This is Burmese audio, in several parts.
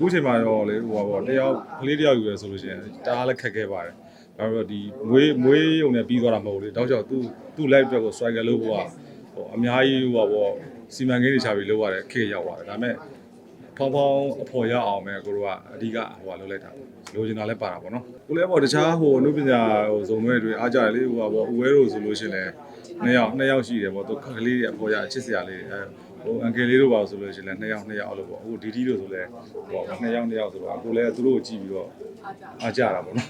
အခုချိန်မှာတော့လေဟိုပါပေါ့တယောက်ကလေးတယောက်ယူရဲဆိုလို့ရှိရင်တအားလည်းခက်ခဲပါတယ်ဒါပေမဲ့ဒီမွေးမွေးုံနဲ့ပြီးသွားတာမဟုတ်ဘူးလေတောက်ချောက်သူ့သူ့ live အတွက်ကို strike လုပ်ဖို့ကဟိုအများကြီးဟိုပါပေါ့စီမံကိန်းတွေချပြီးလုပ်ရတဲ့ခေတ်ရောက်သွားတယ်ဒါပေမဲ့ဖောင်းဖောင်းအဖော်ရအောင်ပဲကိုတို့ကအဓိကဟိုပါလုပ်လိုက်တာလိုချင်တာလည်းပါတာပေါ့နော်ကိုလည်းပေါ့တခြားဟိုအနုပညာဟိုဇုံတွေတွေအားကြတယ်လေဟိုပါပေါ့ဦးဝဲတို့ဆိုလို့ရှိရင်လည်းနှစ်ယောက်နှစ်ယောက်ရှိတယ်ပေါ့သူခက်ကလေးတွေအဖော်ရအချစ်စရာလေးတွေအဲ ဟိုအန်ကယ်လေးတို့ပါဆိုလို့ရှိရင်လည်းနှစ်ယောက်နှစ်ယောက်အဲ့လိုပေါ့အခုဒီဒီတို့ဆိုလည်းဟိုနှစ်ယောက်နှစ်ယောက်ဆိုတော့ကိုလည်းသူတို့ကိုကြည့်ပြီးတော့အားကြတာပေါ့နော်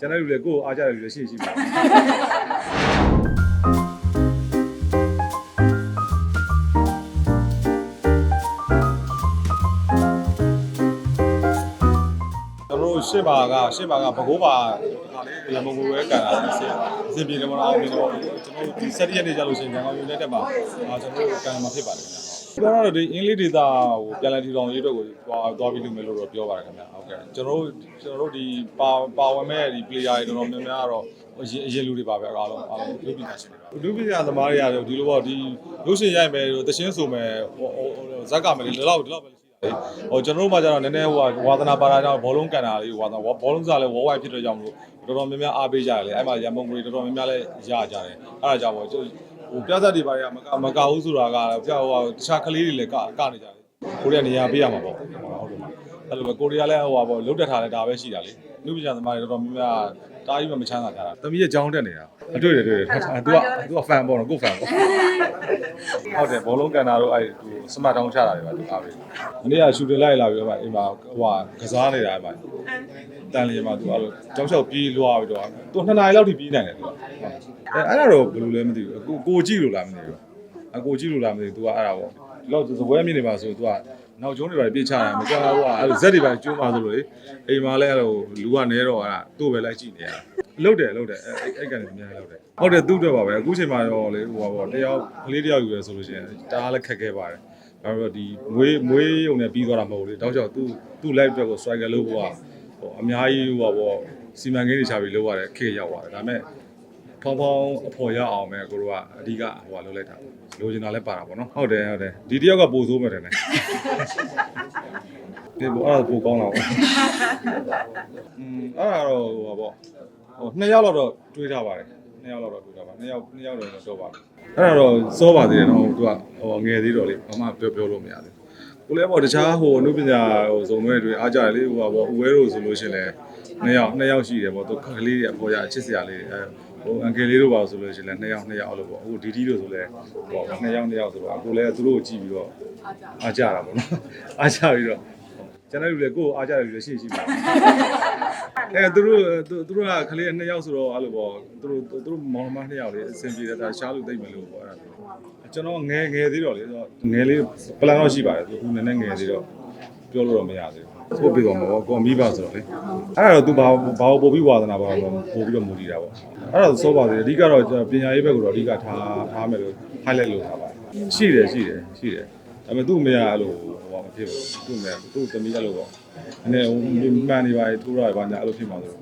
ကျွန်တော်တို့လည်းကိုယ်ကိုအားကြတယ်လူလည်းရှိရှိပါ ရှစ်ပါကရှစ်ပါကဘကိုးပါခါလေးရမုံကိုပဲကန်တာအစအစပြေတယ်မလားအောင်နေတော့ကျွန်တော်ဒီဆက်ရက်နေကြလို့ရှိရင်ကျွန်တော်ယူနေတဲ့မှာအာကျွန်တော်တို့ကန်မှာဖြစ်ပါတယ်ခင်ဗျာကျွန်တော်တို့ဒီအင်္ဂလိပ်ဒေတာဟိုပြန်လည်ထူထောင်ရေးအတွက်ကိုသွားသွားပြီးလုပ်မယ်လို့တော့ပြောပါတယ်ခင်ဗျာဟုတ်ကဲ့ကျွန်တော်တို့ကျွန်တော်တို့ဒီပါပါဝင်မဲ့ဒီ player တွေတော်တော်များများကတော့အရင်အရင်လူတွေပါပဲအားလုံးအားလုံးလူပညာရှင်တွေပါလူပညာသမားတွေကတော့ဒီလိုပေါ့ဒီလူရှင်ရိုက်မယ်တချင်းဆိုမယ်ဟိုဇက်ကမယ်ဒီလောက်ဒီလောက်ပဲရှိတယ် ဟိုကျွန်တော်တို့မှကျတော့နည်းနည်းဟိုဝါသနာပါတာကြောင့်ဘောလုံးကန်တာလေးဝါသနာဘောလုံးစားလဲဝေါ်ဝိုက်ဖြစ်တဲ့ကြောင့်မလို့တော်တော်များများအားပေးကြတယ်လေအဲ့မှာရန်ပုံငွေတော်တော်များများလဲရကြတယ်အဲ့ဒါကြောင့်ပေါ့ဟိုပြဿနာတွေပါရမကမကဘူးဆိုတာကကြောက်ဟိုတခြားကလေးတွေလည်းကကနေကြတယ်ကိုရီးယားနေရာပေးရမှာပေါ့ဟုတ်တယ်မှာအဲ့လိုပဲကိုရီးယားလည်းဟိုပါပေါ့လုတ်တက်ထားလဲဒါပဲရှိတာလေလူပညာသမားတွေတော်တော်များများ တားကြီးမှမချမ်းသာကြတာသမီးရဲ့ကြောင်းတက်နေတာအတွေ့တယ်တွေ့တယ်သူကသူက fan ပေါ့နော်ကို fan ပေါ့ဟုတ်တယ်ဘောလုံးကန်တာတို့အဲ့သူစမတ်တောင်းချတာတွေပါသူအားပေးမနေ့ကရှူတင်လိုက်လာပြီးတော့မှအိမ်မှာဟိုကစားနေတာပါတန်လျင်မှာသူအဲ့လိုကြောက်ချောက်ပြေးလွားပြီးတော့သူနှစ်နာရီလောက်ထိပြေးနိုင်တယ်သူကအဲ့အဲ့ဒါတော့ဘယ်လိုလဲမသိဘူးအကိုကိုကြည့်လို့လားမသိဘူးအကိုကြည့်လို့လားမသိဘူးသူကအဲ့ဒါပေါ့ ဒီလောက်သပွဲမြင်နေပါဆို तू ကနောက်ကျုံးတွေပါပြေးချတာမကြောက်ဘူးကအဲ့လိုဇက်တွေပါကျိုးပါဆိုလို့လေအိမ်မှာလည်းအဲ့လိုလူကနေတော့အဲ့ဒါသူ့ပဲလိုက်ကြည့်နေရတာလုတ်တယ်လုတ်တယ်အဲ့အဲ့ကနေအများကြီးလုတ်တယ်ဟုတ်တယ်သူ့အတွက်ပါပဲအခုချိန်မှာတော့လေဟိုပါပေါ့တယောက်ကလေးတယောက်ယူရဲဆိုလို့ရှိရင်တအားလည်းခက်ခဲပါတယ်ဒါပေမဲ့ဒီမွေးမွေးုံနဲ့ပြီးသွားတာမဟုတ်ဘူးလေတောက်ချောက်သူ့သူ့ live အတွက်ကို strike လုပ်ဖို့ကဟိုအများကြီးဟိုပါပေါ့စီမံကိန်းတွေချပြီးလုပ်ရတဲ့ခေတ်ရောက်သွားတယ်ဒါပေမဲ့ ဖောင်းဖောင်းအဖော်ရအောင်ပဲကိုတို့ကအဓိကဟိုပါလုပ်လိုက်တာလိုချင်တာလည်းပါတာပေါ့နော်ဟုတ်တယ်ဟုတ်တယ်ဒီတယောက်ကပိုဆိုးမယ်တယ်နဲ့ဒီဘောအဲ့ဒါပိုကောင်းလာပါอืมအဲ့ဒါတော့ဟိုပါပေါ့ဟိုနှစ်ယောက်လောက်တော့တွေးထားပါတယ်နှစ်ယောက်လောက်တော့တွေးထားပါနှစ်ယောက်နှစ်ယောက်တော့တော့ပါတယ်အဲ့ဒါတော့စောပါသေးတယ်နော်သူကဟိုငယ်သေးတော့လေဘာမှပြောပြောလို့မရသေးဘူးကိုလည်းပေါ့တခြားဟိုအနုပညာဟိုဇုံတွေတွေအားကြတယ်လေဟိုပါပေါ့ဦးဝဲတို့ဆိုလို့ရှိရင်လည်းနှစ်ယောက်နှစ်ယောက်ရှိတယ်ပေါ့သူခက်ကလေးတွေအပေါ်ရအချစ်စရာလေးတွေအဲ ဟိုအန်ကယ်လေးတို့ပါဆိုလို့ရှိရင်လည်းနှစ်ယောက်နှစ်ယောက်အဲ့လိုပေါ့အခုဒီဒီတို့ဆိုလည်းဟိုပေါ့နှစ်ယောက်နှစ်ယောက်ဆိုတော့အခုလည်းသူတို့ကိုကြည့်ပြီးတော့အားကြတာပေါ့နော်အားကြပြီးတော့ကျွန်တော်တို့လည်းကိုယ်အားကြတယ်လူလည်းရှိရှိပါအဲသူတို့သူတို့ကခလေးနှစ်ယောက်ဆိုတော့အဲ့လိုပေါ့သူတို့သူတို့မောင်နှမနှစ်ယောက်လေအဆင်ပြေတယ်ဒါရှားလို့သိမ့်မယ်လို့ပေါ့အဲ့ဒါကျွန်တော်ငယ်ငယ်သေးတော့လေငယ်လေးပလန်တော့ရှိပါတယ်သူကနည်းနည်းငယ်သေးတော့ ပြောလို့တော့မရသေးဘူးကိုပြီးတော့မှာပေါ့ကိုမိဘဆိုတော့လေအဲ့ဒါတော့ तू ဘာဘာပို့ပြီးဝါသနာပါတော့ပို့ပြီးတော့မူတည်တာပေါ့အဲ့ဒါဆိုစောပါသေးတယ်အဓိကတော့ပညာရေးဘက်ကိုတော့အဓိကထားထားမယ်လို့ highlight လုပ်ထားပါတယ်ရှိတယ်ရှိတယ်ရှိတယ်ဒါပေမဲ့သူ့အမေကအဲ့လိုဟိုဘာမဖြစ်ဘူးသူ့အမေကသူ့သမီးအဲ့လိုပေါ့နည်းနည်းမှန်နေပါလေထိုးရပါညာအဲ့လိုဖြစ်မှာဆို